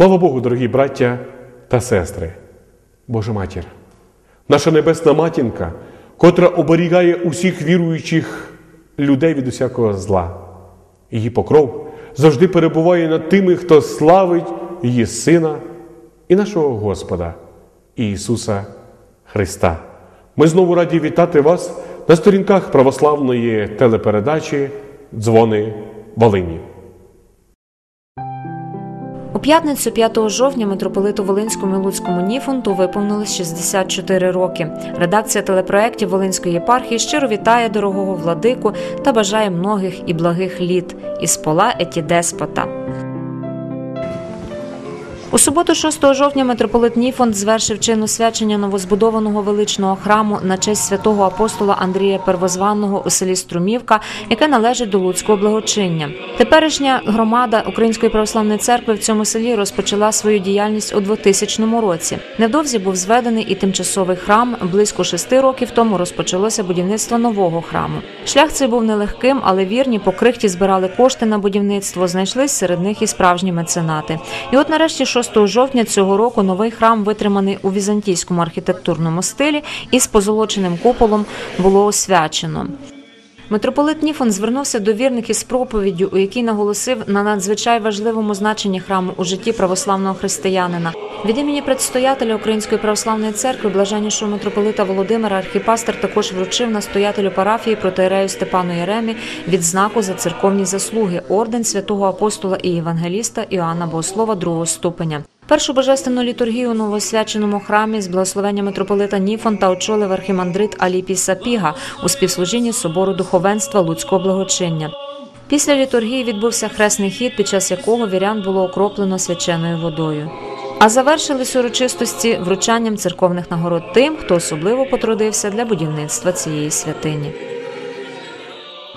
Слава Богу, дорогі браття та сестри, Божа матір, наша небесна матінка, котра оберігає усіх віруючих людей від усякого зла. Її покров завжди перебуває над тими, хто славить її Сина і нашого Господа Ісуса Христа. Ми знову раді вітати вас на сторінках православної телепередачі Дзвони Волині. П'ятницю 5 жовтня митрополиту Волинському і Луцькому Ніфонту виповнилось 64 роки. Редакція телепроєктів Волинської єпархії щиро вітає дорогого владику та бажає многих і благих літ із пола еті деспота. У суботу, 6 жовтня, митрополит Ніфонт звершив чин освячення новозбудованого величного храму на честь святого апостола Андрія Первозванного у селі Струмівка, яке належить до Луцького благочиння. Теперішня громада Української православної церкви в цьому селі розпочала свою діяльність у 2000 році. Невдовзі був зведений і тимчасовий храм. Близько шести років тому розпочалося будівництво нового храму. Шлях цей був нелегким, але вірні по крихті збирали кошти на будівництво. Знайшлись серед них і справжні меценати. І от нарешті 6 жовтня цього року новий храм, витриманий у візантійському архітектурному стилі із позолоченим куполом, було освячено. Митрополит Ніфон звернувся до вірних із проповіддю, у якій наголосив на надзвичай важливому значенні храму у житті православного християнина. Від імені предстоятеля Української православної церкви, блаженнішого митрополита Володимира, архіпастер також вручив настоятелю парафії протиерею Степану Єремі відзнаку за церковні заслуги орден святого апостола і євангеліста Іоанна Богослова другого ступеня. Першу божественну літургію у новосвяченому храмі з благословення митрополита Ніфонта очолив архімандрит Аліпій Сапіга у співслужінні собору духовенства Луцького благочиння. Після літургії відбувся хресний хід, під час якого вірян було окроплено свяченою водою. А завершились урочистості вручанням церковних нагород тим, хто особливо потрудився для будівництва цієї святині.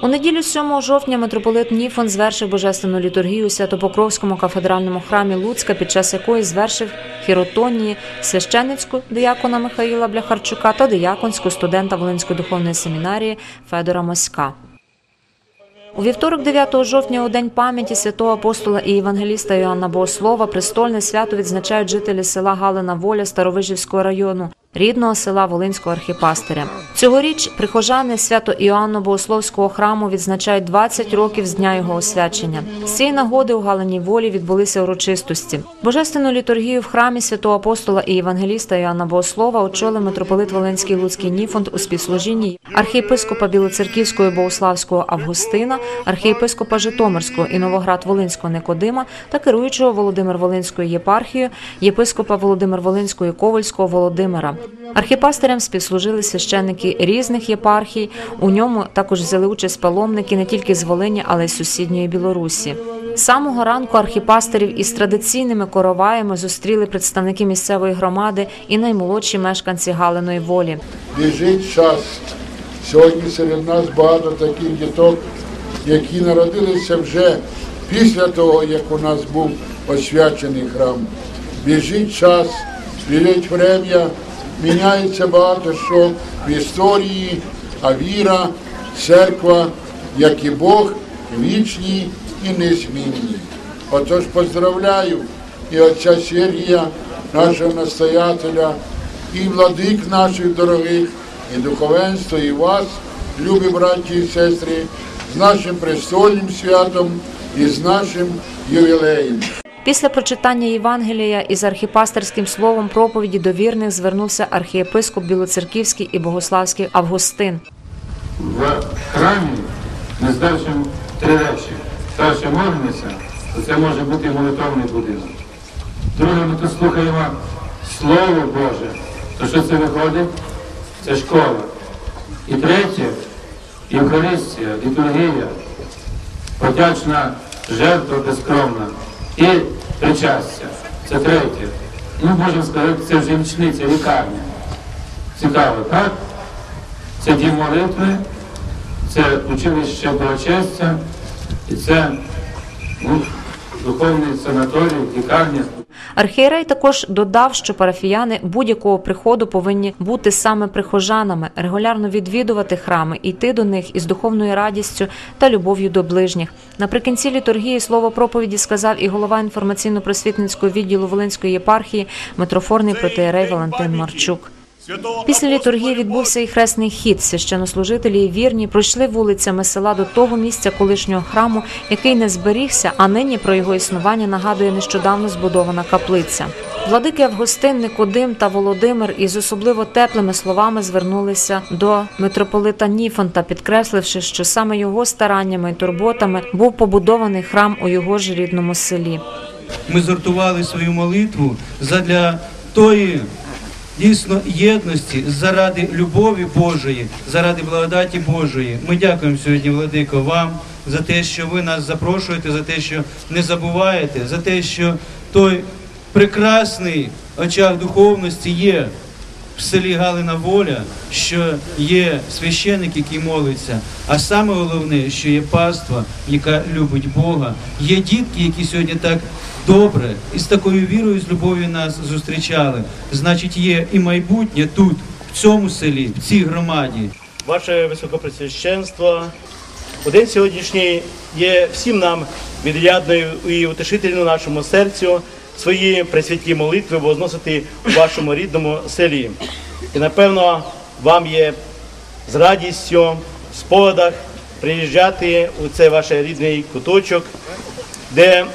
У неділю 7 жовтня митрополит Ніфон звершив божественну літургію у Святопокровському кафедральному храмі Луцька, під час якої звершив хіротонії священницьку диякона Михаїла Бляхарчука та дияконську студента Волинської духовної семінарії Федора Моська. У вівторок, 9 жовтня, у день пам'яті святого апостола і євангеліста Іоанна Богослова, престольне свято відзначають жителі села Галина Воля Старовижівського району, рідного села Волинського архіпастиря. Цьогоріч прихожани свято Іоанно Богословського храму відзначають 20 років з дня його освячення. З цієї нагоди у Галиній волі відбулися урочистості. Божественну літургію в храмі святого апостола і євангеліста Іоанна Богослова очолив митрополит Волинський Луцький Ніфонд у співслужінні архієпископа Білоцерківського і Богославського Августина, архієпископа Житомирського і Новоград-Волинського Никодима та керуючого Володимир Волинською єпархією, єпископа Володимир Волинського і Ковальського Володимира. Архіпастирям співслужили священники різних єпархій. У ньому також взяли участь паломники не тільки з Волині, але й з сусідньої Білорусі. Самого ранку архіпастерів із традиційними короваями зустріли представники місцевої громади і наймолодші мешканці Галиної волі. Біжить час. Сьогодні серед нас багато таких діток, які народилися вже після того, як у нас був освячений храм. Біжить час, біжить врем'я, міняється багато що в історії, а віра, церква, як і Бог, вічні і незмінні. Отож поздравляю і отця Сергія, нашого настоятеля, і владик наших дорогих, і духовенство, і вас, любі браті і сестри, з нашим престольним святом і з нашим ювілеєм. Після прочитання Євангелія із архіпастерським словом проповіді до вірних звернувся архієпископ Білоцерківський і Богославський Августин. в храмі ми звершимо три речі. Перше молимося, то це може бути молитовний будинок. Друге, ми тут слухаємо Слово Боже. То що це виходить? Це школа. І третє, Євхаристія, літургія, подячна жертва безкровна і причастя. Це третє. Ми можемо сказати, це вже нічниця, лікарня. Цікаво, так? Це дім молитви, це училище благочестя і це ну, духовний санаторій, лікарня. Архієрей також додав, що парафіяни будь-якого приходу повинні бути саме прихожанами, регулярно відвідувати храми, йти до них із духовною радістю та любов'ю до ближніх. Наприкінці літургії слово проповіді сказав і голова інформаційно-просвітницького відділу Волинської єпархії митрофорний протиєрей Валентин Марчук. Після літургії відбувся і хресний хід. Священнослужителі і вірні пройшли вулицями села до того місця колишнього храму, який не зберігся, а нині про його існування нагадує нещодавно збудована каплиця. Владики Августин, Никодим та Володимир із особливо теплими словами звернулися до митрополита Ніфонта, підкресливши, що саме його стараннями і турботами був побудований храм у його ж рідному селі. ми згуртували свою молитву задля тої дійсно єдності заради любові Божої, заради благодаті Божої. Ми дякуємо сьогодні, Владико, вам за те, що ви нас запрошуєте, за те, що не забуваєте, за те, що той прекрасний очах духовності є в селі Галина Воля, що є священик, який молиться, а саме головне, що є паства, яка любить Бога, є дітки, які сьогодні так добре і з такою вірою, з любов'ю нас зустрічали. Значить, є і майбутнє тут, в цьому селі, в цій громаді. Ваше Високопресвященство, у день сьогоднішній є всім нам відрядною і утешительною нашому серцю свої пресвяті молитви возносити у вашому рідному селі. І напевно вам є з радістю в спогадах приїжджати у цей ваш рідний куточок, де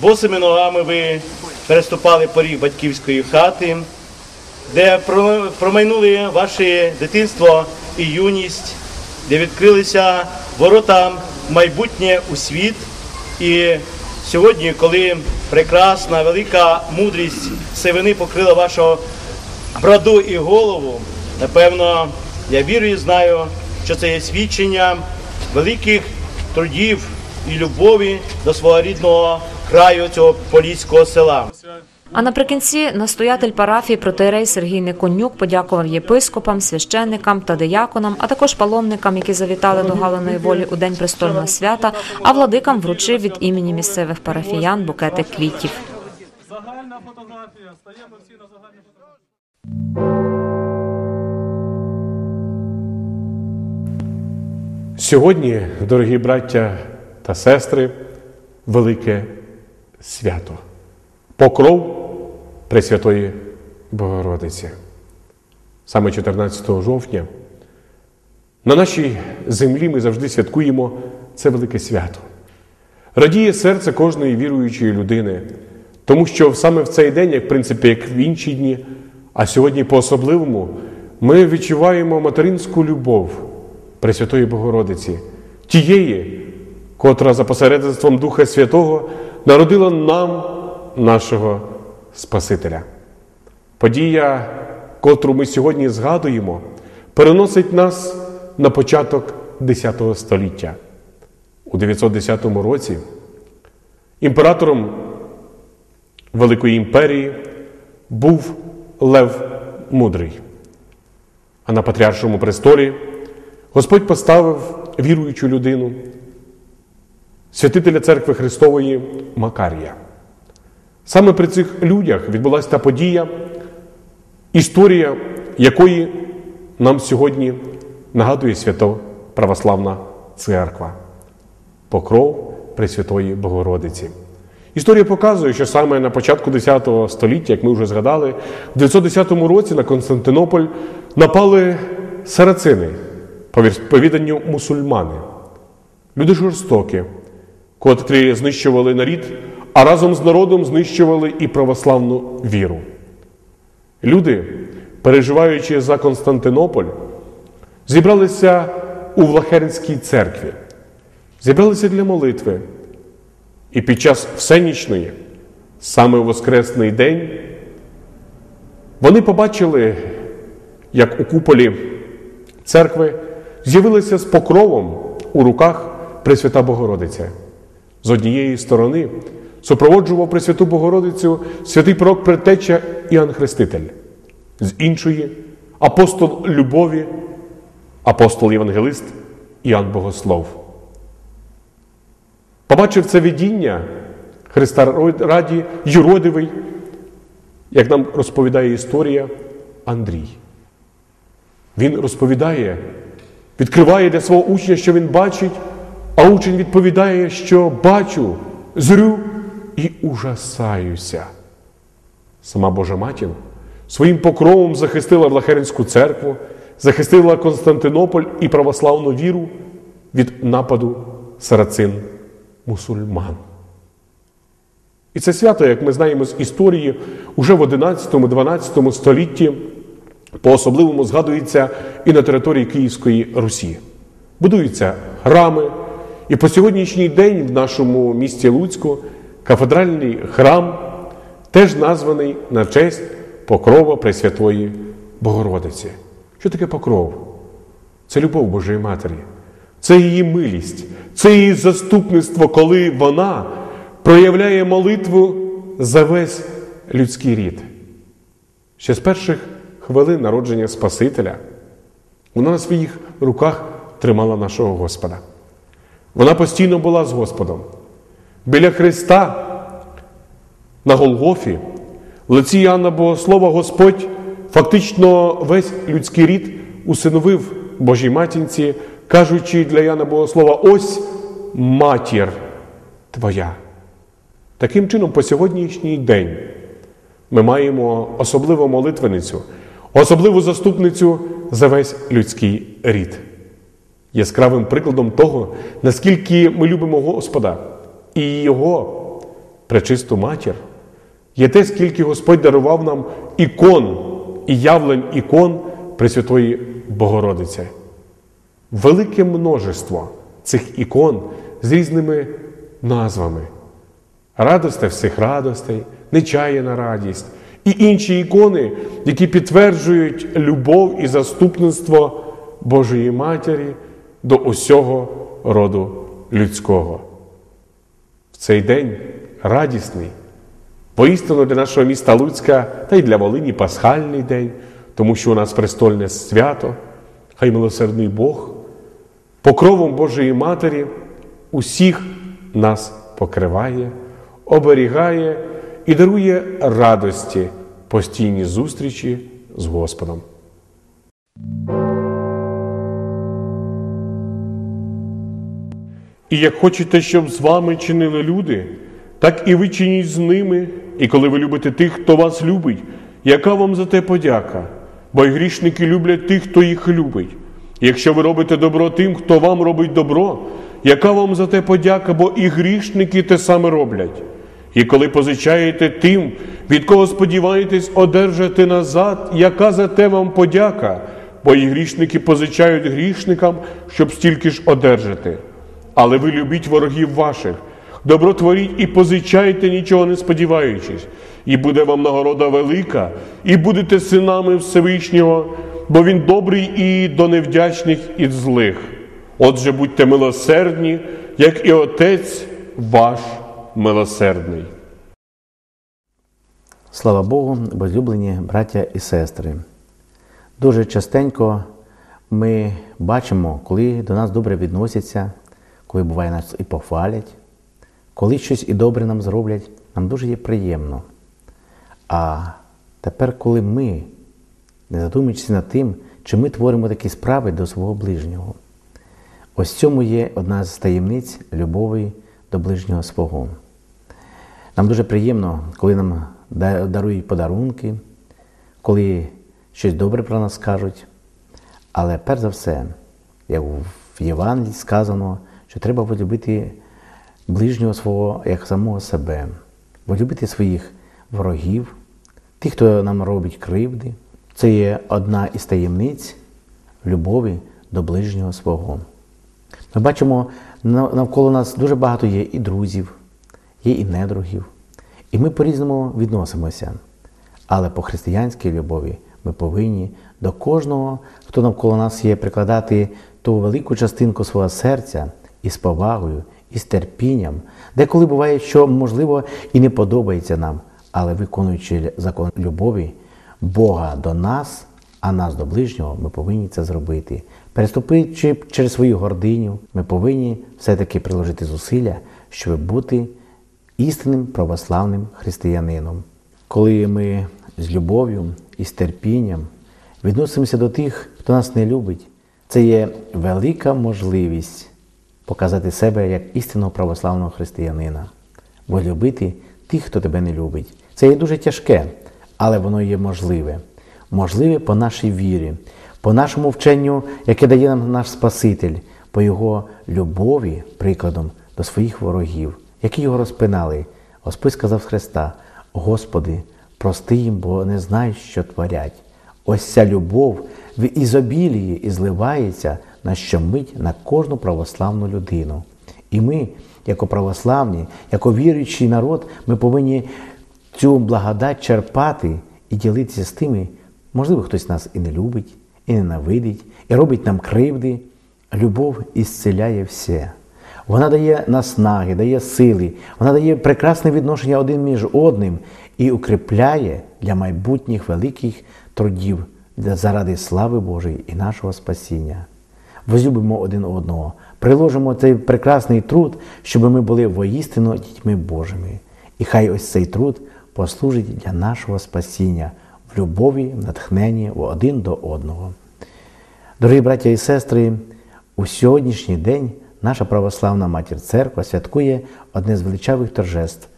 босими ногами ви переступали поріг батьківської хати, де промайнули ваше дитинство і юність, де відкрилися ворота майбутнє у світ. І сьогодні, коли прекрасна, велика мудрість сивини покрила вашу браду і голову, напевно, я вірю і знаю, що це є свідчення великих трудів і любові до свого рідного краю цього поліського села. А наприкінці настоятель парафії протиерей Сергій Никонюк подякував єпископам, священникам та дияконам, а також паломникам, які завітали до Галиної волі у день престольного свята, а владикам вручив від імені місцевих парафіян букети квітів. Загальна фотографія. Стаємо всі на загальну фотографію. Сьогодні, дорогі браття та сестри, велике свято. Покров Пресвятої Богородиці. Саме 14 жовтня на нашій землі ми завжди святкуємо це велике свято. Радіє серце кожної віруючої людини, тому що саме в цей день, як в принципі, як в інші дні, а сьогодні по-особливому, ми відчуваємо материнську любов Пресвятої Богородиці, тієї, котра за посередництвом Духа Святого народила нам нашого Спасителя. Подія, котру ми сьогодні згадуємо, переносить нас на початок X століття. У 910 році імператором Великої імперії був Лев Мудрий. А на патріаршому престолі Господь поставив віруючу людину, святителя церкви Христової Макарія. Саме при цих людях відбулася та подія, історія якої нам сьогодні нагадує Свято Православна Церква, покров Пресвятої Богородиці. Історія показує, що саме на початку X століття, як ми вже згадали, в 910 році на Константинополь напали сарацини, по повіданню мусульмани, люди жорстокі, котрі знищували нарід, а разом з народом знищували і православну віру. Люди, переживаючи за Константинополь, зібралися у Влахернській церкві, зібралися для молитви. І під час всенічної, саме у Воскресний день, вони побачили, як у куполі церкви з'явилися з покровом у руках Пресвята Богородиця. З однієї сторони супроводжував Пресвяту Богородицю святий пророк Предтеча Іоанн Хреститель, з іншої апостол любові, апостол Євангелист Іоанн Богослов. Побачив це видіння Христа раді Юродивий як нам розповідає історія, Андрій. Він розповідає, відкриває для свого учня, що він бачить, а учень відповідає, що бачу, зрю і ужасаюся. Сама Божа Матір своїм покровом захистила Влахеринську церкву, захистила Константинополь і православну віру від нападу сарацин мусульман. І це свято, як ми знаємо з історії, уже в 11-12 столітті по-особливому згадується і на території Київської Русі. Будуються храми, і по сьогоднішній день в нашому місті Луцьку кафедральний храм теж названий на честь Покрова Пресвятої Богородиці. Що таке покров? Це любов Божої Матері, це її милість, це її заступництво, коли вона проявляє молитву за весь людський рід. Ще з перших хвилин народження Спасителя вона на своїх руках тримала нашого Господа. Вона постійно була з Господом. Біля Христа на Голгофі, лиці Іоанна Богослова, Господь фактично весь людський рід усиновив Божій матінці, кажучи для Яна Богослова: ось матір твоя. Таким чином, по сьогоднішній день ми маємо особливу молитвеницю, особливу заступницю за весь людський рід. Яскравим прикладом того, наскільки ми любимо Господа і Його пречисту матір, є те, скільки Господь дарував нам ікон і явлень ікон Пресвятої Богородиці. Велике множество цих ікон з різними назвами. Радосте всіх радостей, нечаяна радість і інші ікони, які підтверджують любов і заступництво Божої Матері до усього роду людського. Цей день радісний, поістину для нашого міста Луцька та й для Волині пасхальний день, тому що у нас престольне свято, хай милосердний Бог, покровом Божої Матері усіх нас покриває, оберігає і дарує радості постійні зустрічі з Господом. І як хочете, щоб з вами чинили люди, так і ви чиніть з ними, і коли ви любите тих, хто вас любить, яка вам за те подяка? Бо й грішники люблять тих, хто їх любить. Якщо ви робите добро тим, хто вам робить добро, яка вам за те подяка, бо і грішники те саме роблять. І коли позичаєте тим, від кого сподіваєтесь одержати назад, яка за те вам подяка, бо і грішники позичають грішникам, щоб стільки ж одержати. Але ви любіть ворогів ваших, добро творіть і позичайте, нічого не сподіваючись, і буде вам нагорода велика, і будете синами Всевишнього, бо він добрий і до невдячних, і злих. Отже, будьте милосердні, як і Отець ваш милосердний. Слава Богу, возлюблені браття і сестри. Дуже частенько ми бачимо, коли до нас добре відносяться, коли буває нас і похвалять, коли щось і добре нам зроблять, нам дуже є приємно. А тепер, коли ми, не задумуючись над тим, чи ми творимо такі справи до свого ближнього, ось цьому є одна з таємниць любові до ближнього свого. Нам дуже приємно, коли нам дарують подарунки, коли щось добре про нас кажуть. Але перш за все, як в Євангелії сказано, що треба полюбити ближнього свого як самого себе, полюбити своїх ворогів, тих, хто нам робить кривди. Це є одна із таємниць любові до ближнього свого. Ми бачимо, навколо нас дуже багато є і друзів, є і недругів. І ми по-різному відносимося. Але по християнській любові ми повинні до кожного, хто навколо нас є, прикладати ту велику частинку свого серця із повагою, із терпінням, деколи буває, що можливо і не подобається нам, але виконуючи закон любові Бога до нас, а нас до ближнього, ми повинні це зробити. Переступивши через свою гординю, ми повинні все-таки приложити зусилля, щоб бути істинним православним християнином. Коли ми з любов'ю і з терпінням відносимося до тих, хто нас не любить, це є велика можливість показати себе як істинного православного християнина, бо любити тих, хто тебе не любить. Це є дуже тяжке, але воно є можливе. Можливе по нашій вірі, по нашому вченню, яке дає нам наш Спаситель, по Його любові, прикладом до своїх ворогів, які його розпинали. Господь сказав з Христа: Господи, прости їм, бо не знають, що творять. Ось ця любов в ізобілії і зливається на щомить на кожну православну людину. І ми, як православні, як віруючий народ, ми повинні цю благодать черпати і ділитися з тими, можливо, хтось нас і не любить, і ненавидить, і робить нам кривди. Любов ісцеляє все. Вона дає наснаги, дає сили, вона дає прекрасне відношення один між одним і укріпляє для майбутніх великих трудів заради слави Божої і нашого спасіння. Возлюбимо один одного, приложимо цей прекрасний труд, щоб ми були воістину дітьми Божими. І хай ось цей труд послужить для нашого спасіння в любові, в натхненні в один до одного. Дорогі браття і сестри, у сьогоднішній день наша православна матір церква святкує одне з величавих торжеств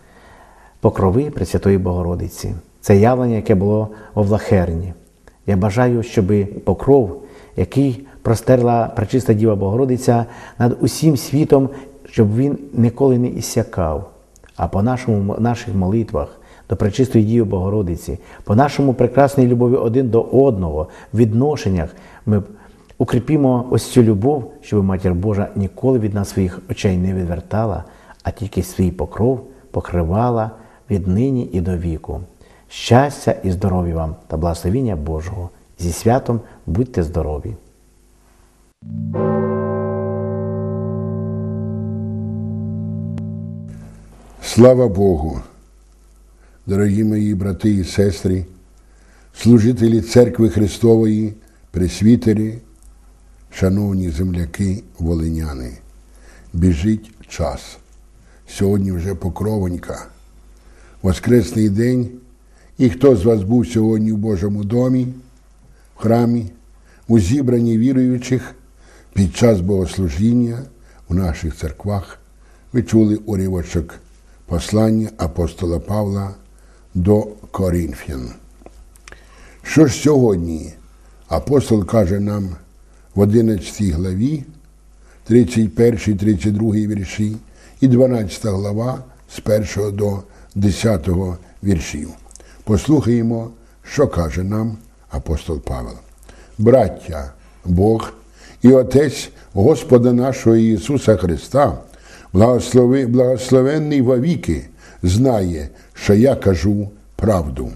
покрови Пресвятої Богородиці. Це явлення, яке було у Влахерні. Я бажаю, щоб покров, який простерла Пречиста Діва Богородиця над усім світом, щоб він ніколи не іссякав. А по нашому, наших молитвах до Пречистої Діви Богородиці, по нашому прекрасній любові один до одного, в відношеннях ми укріпімо ось цю любов, щоб Матір Божа ніколи від нас своїх очей не відвертала, а тільки свій покров покривала віднині і до віку. Щастя і здоров'я вам та благословіння Божого. Зі святом будьте здорові! Слава Богу, дорогі мої брати і сестри, служителі Церкви Христової, пресвітери, шановні земляки, волиняни, біжить час. Сьогодні вже покровонька, Воскресний день. І хто з вас був сьогодні в Божому домі, в храмі, у зібранні віруючих під час богослужіння у наших церквах, ви чули уривочок послання апостола Павла до Коринфян. Що ж сьогодні апостол каже нам в 11 главі, 31, 32 вірші і 12 глава з 1 до 10 віршів. Послухаємо, що каже нам апостол Павел. Браття, Бог і Отець Господа нашого Ісуса Христа, благослови, благословенний вовіки, знає, що я кажу правду.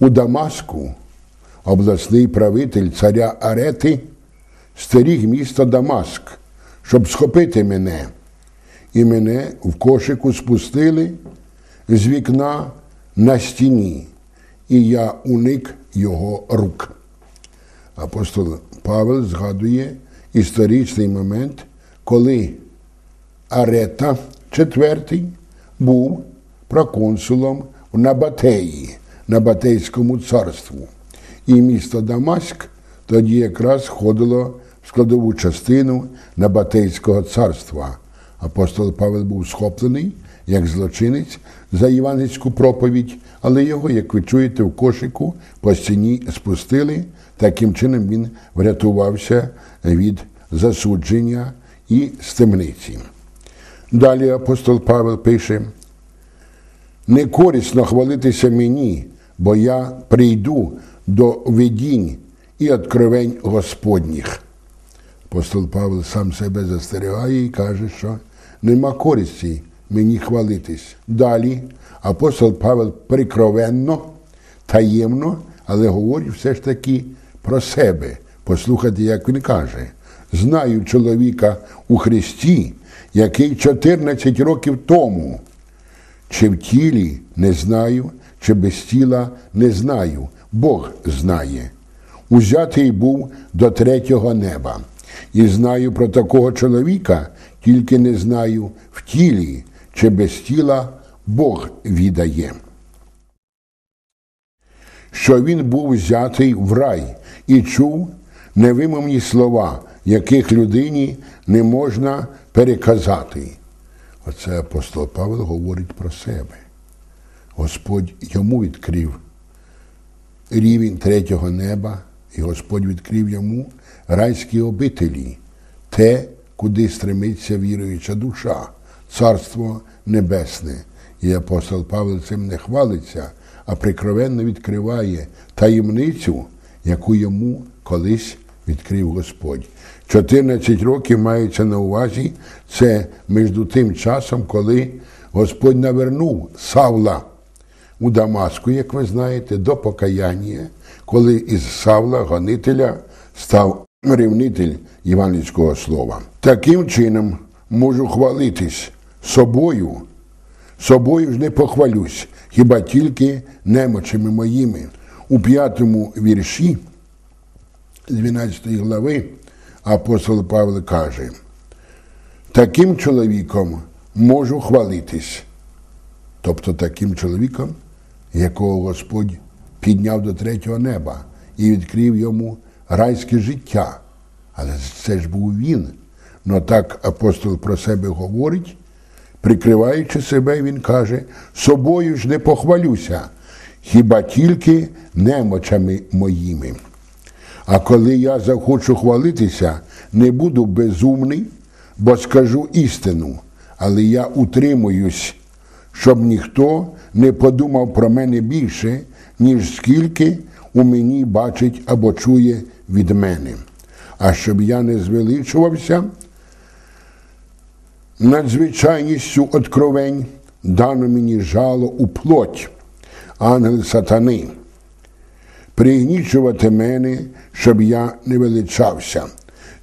У Дамаску обласний правитель царя Арети стеріг місто Дамаск, щоб схопити мене. І мене в кошику спустили з вікна на стіні, і я уник його рук. Апостол Павел згадує історичний момент, коли Арета IV був проконсулом в Набатеї, Набатейському царству. І місто Дамаск тоді якраз входило в складову частину Набатейського царства. Апостол Павел був схоплений як злочинець за євангельську проповідь, але його, як ви чуєте, в кошику по стіні спустили. Таким чином він врятувався від засудження і з темниці. Далі апостол Павел пише: не корисно хвалитися мені, бо я прийду до видінь і откровень Господніх. Апостол Павел сам себе застерігає і каже, що нема користі мені хвалитись. Далі апостол Павел прикровенно, таємно, але говорить все ж таки про себе. Послухайте, як він каже: знаю чоловіка у Христі, який 14 років тому, чи в тілі не знаю, чи без тіла не знаю, Бог знає. Узятий був до третього неба. І знаю про такого чоловіка, тільки не знаю в тілі, чи без тіла Бог віддає. Що він був взятий в рай і чув невимовні слова, яких людині не можна переказати. Оце апостол Павло говорить про себе. Господь йому відкрив рівень третього неба, і Господь відкрив йому райські обителі, те, куди стремиться віруюча душа, царство небесне. І апостол Павло цим не хвалиться, а прикровенно відкриває таємницю, яку йому колись відкрив Господь. 14 років мається на увазі, це між тим часом, коли Господь навернув Савла у Дамаску, як ви знаєте, до покаяння, коли із Савла, гонителя, став рівнитель євангельського слова. Таким чином можу хвалитись собою, собою ж не похвалюсь, хіба тільки немочами моїми. У п'ятому вірші 12 глави апостол Павло каже, таким чоловіком можу хвалитись. Тобто таким чоловіком, якого Господь підняв до третього неба і відкрив йому райське життя. Але це ж був він. Но так апостол про себе говорить, прикриваючи себе, він каже, собою ж не похвалюся, хіба тільки немочами моїми. А коли я захочу хвалитися, не буду безумний, бо скажу істину, але я утримуюсь, щоб ніхто не подумав про мене більше, ніж скільки у мені бачить або чує від мене. А щоб я не звеличувався, надзвичайністю откровень дано мені жало у плоть, ангел сатани пригнічувати мене, щоб я не величався.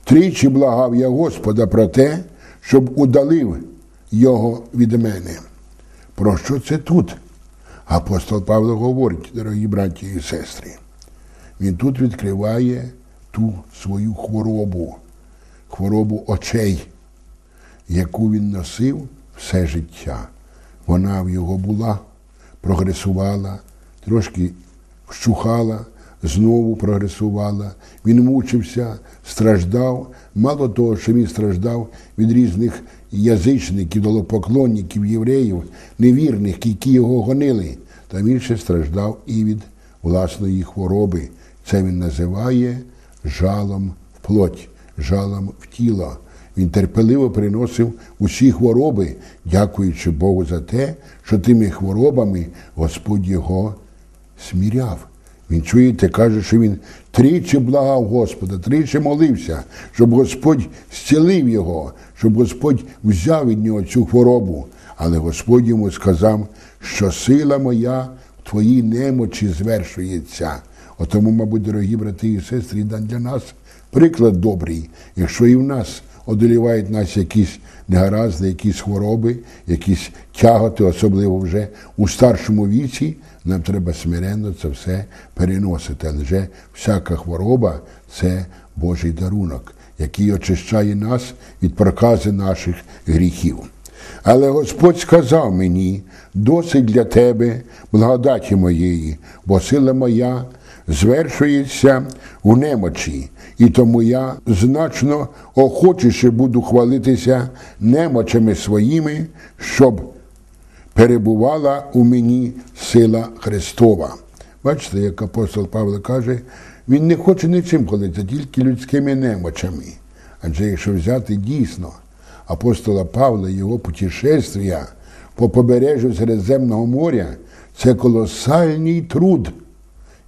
Тричі благав я Господа про те, щоб удалив його від мене. Про що це тут? Апостол Павло говорить, дорогі браті і сестри. Він тут відкриває ту свою хворобу, хворобу очей, яку він носив все життя. Вона в його була, прогресувала, трошки вщухала, знову прогресувала. Він мучився, страждав. Мало того, що він страждав від різних язичників, долопоклонників, євреїв, невірних, які його гонили, та він ще страждав і від власної хвороби. Це він називає жалом в плоть, жалом в тіло. Він терпеливо приносив усі хвороби, дякуючи Богу за те, що тими хворобами Господь його сміряв. Він чуєте, каже, що він тричі благав Господа, тричі молився, щоб Господь зцілив його, щоб Господь взяв від нього цю хворобу. Але Господь йому сказав, що сила моя в твоїй немочі звершується. Отому, мабуть, дорогі брати і сестри, для нас приклад добрий, якщо і в нас одолівають нас якісь негаразди, якісь хвороби, якісь тяготи, особливо вже у старшому віці, нам треба смиренно це все переносити. Але вже всяка хвороба це Божий дарунок, який очищає нас від прокази наших гріхів. Але Господь сказав мені, досить для тебе благодаті моєї, бо сила моя звершується у немочі, і тому я значно охочіше буду хвалитися немочами своїми, щоб перебувала у мені сила Христова. Бачите, як апостол Павло каже, він не хоче нічим хвалитися, тільки людськими немочами. Адже якщо взяти дійсно апостола Павла, його путешествия по побережжю Середземного моря, це колосальний труд,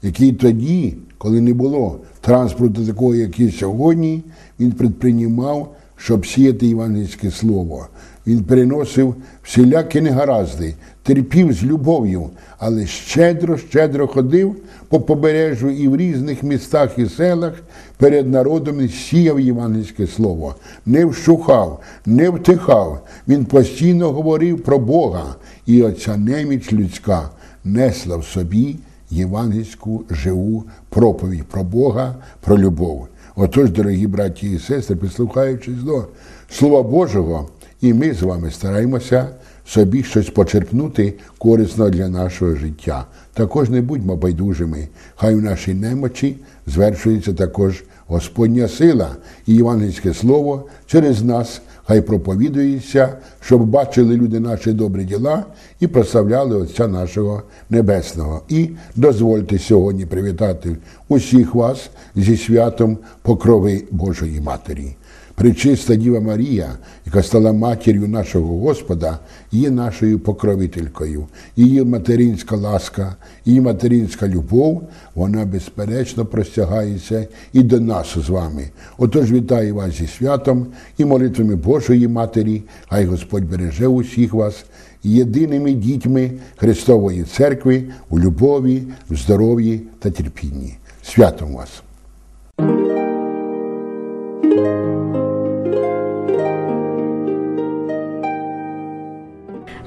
який тоді, коли не було транспорту такого, як є сьогодні, він предпринімав, щоб сіяти євангельське слово. Він переносив всілякі негаразди, терпів з любов'ю, але щедро, щедро ходив по побережжю і в різних містах і селах перед народом і сіяв євангельське слово, не вщухав, не втихав. Він постійно говорив про Бога, і оця неміч людська несла в собі євангельську живу проповідь про Бога, про любов. Отож, дорогі браті і сестри, прислухаючись до Слова Божого, і ми з вами стараємося собі щось почерпнути корисно для нашого життя. Також не будьмо байдужими. Хай в нашій немочі звершується також Господня сила і євангельське слово через нас. Хай проповідується, щоб бачили люди наші добрі діла і прославляли Отця нашого Небесного. І дозвольте сьогодні привітати усіх вас зі святом покрови Божої Матері. Пречиста Діва Марія, яка стала матір'ю нашого Господа, є нашою покровителькою. Її материнська ласка, її материнська любов, вона безперечно простягається і до нас з вами. Отож вітаю вас зі святом і молитвами Божої Матері, хай Господь береже усіх вас єдиними дітьми Христової Церкви у любові, в здоров'ї та терпінні. Святом вас!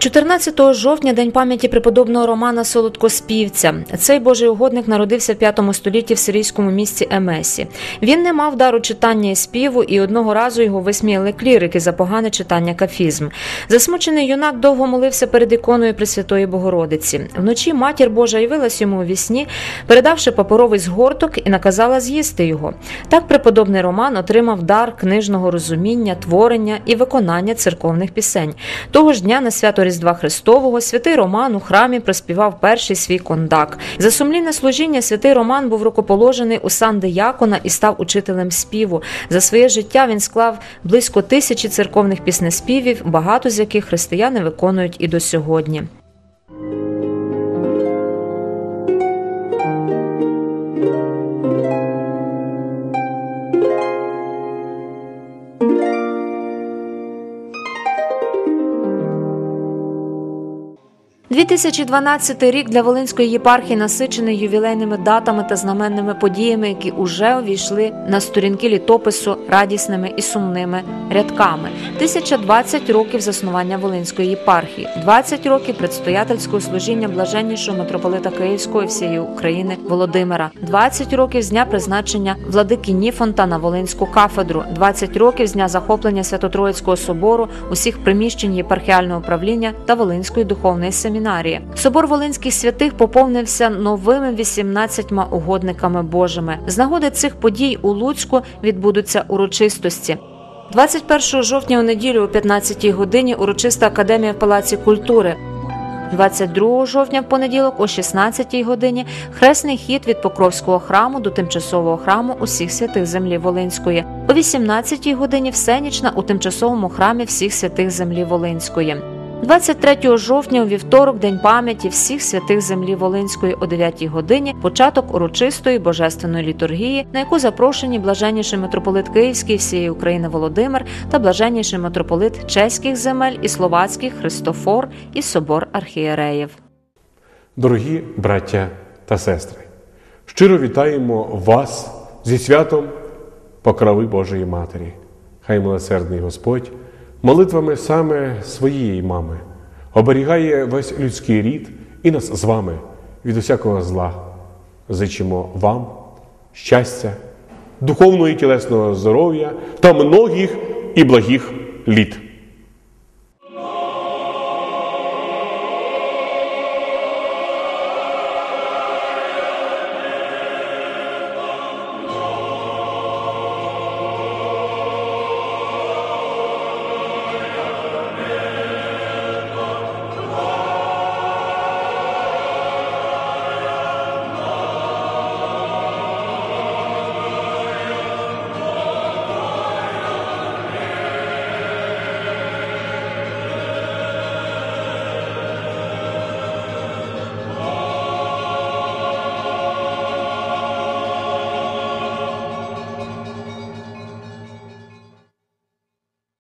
14 жовтня день пам'яті преподобного Романа Солодкоспівця. Цей божий угодник народився в 5 столітті в сирійському місті Емесі. Він не мав дару читання і співу, і одного разу його висміяли клірики за погане читання кафізм. Засмучений юнак довго молився перед іконою Пресвятої Богородиці. Вночі матір Божа явилась йому у вісні, передавши паперовий згорток і наказала з'їсти його. Так преподобний Роман отримав дар книжного розуміння, творення і виконання церковних пісень. Того ж дня на свято Різдва Христового святий Роман у храмі проспівав перший свій кондак. За сумлінне служіння святий Роман був рукоположений у сан Деякона і став учителем співу. За своє життя він склав близько тисячі церковних піснеспівів, багато з яких християни виконують і до сьогодні. – 2012 рік для Волинської єпархії насичений ювілейними датами та знаменними подіями, які уже увійшли на сторінки літопису радісними і сумними рядками. 1020 років заснування Волинської єпархії, 20 років предстоятельського служіння блаженнішого митрополита Київської всієї України Володимира, 20 років з дня призначення владики Ніфонта на Волинську кафедру, 20 років з дня захоплення Свято-Троїцького собору, усіх приміщень єпархіального управління та Волинської духовної семінарії. Собор Волинських святих поповнився новими 18 угодниками Божими. З нагоди цих подій у Луцьку відбудуться урочистості. 21 жовтня у неділю о 15 годині урочиста академія в Палаці культури. 22 жовтня в понеділок о 16 годині хресний хід від Покровського храму до тимчасового храму усіх святих землі Волинської. О 18 годині всенічна у тимчасовому храмі всіх святих землі Волинської. 23 жовтня у вівторок, день пам'яті всіх святих землі Волинської о 9 годині, початок урочистої божественної літургії, на яку запрошені блаженніший митрополит Київський всієї України Володимир та блаженніший митрополит чеських земель і словацьких Христофор і собор архієреїв. Дорогі браття та сестри, щиро вітаємо вас зі святом покрови Божої Матері. Хай милосердний Господь молитвами саме своєї мами оберігає весь людський рід і нас з вами від усякого зла. Зичимо вам щастя, духовного і тілесного здоров'я та многих і благих літ.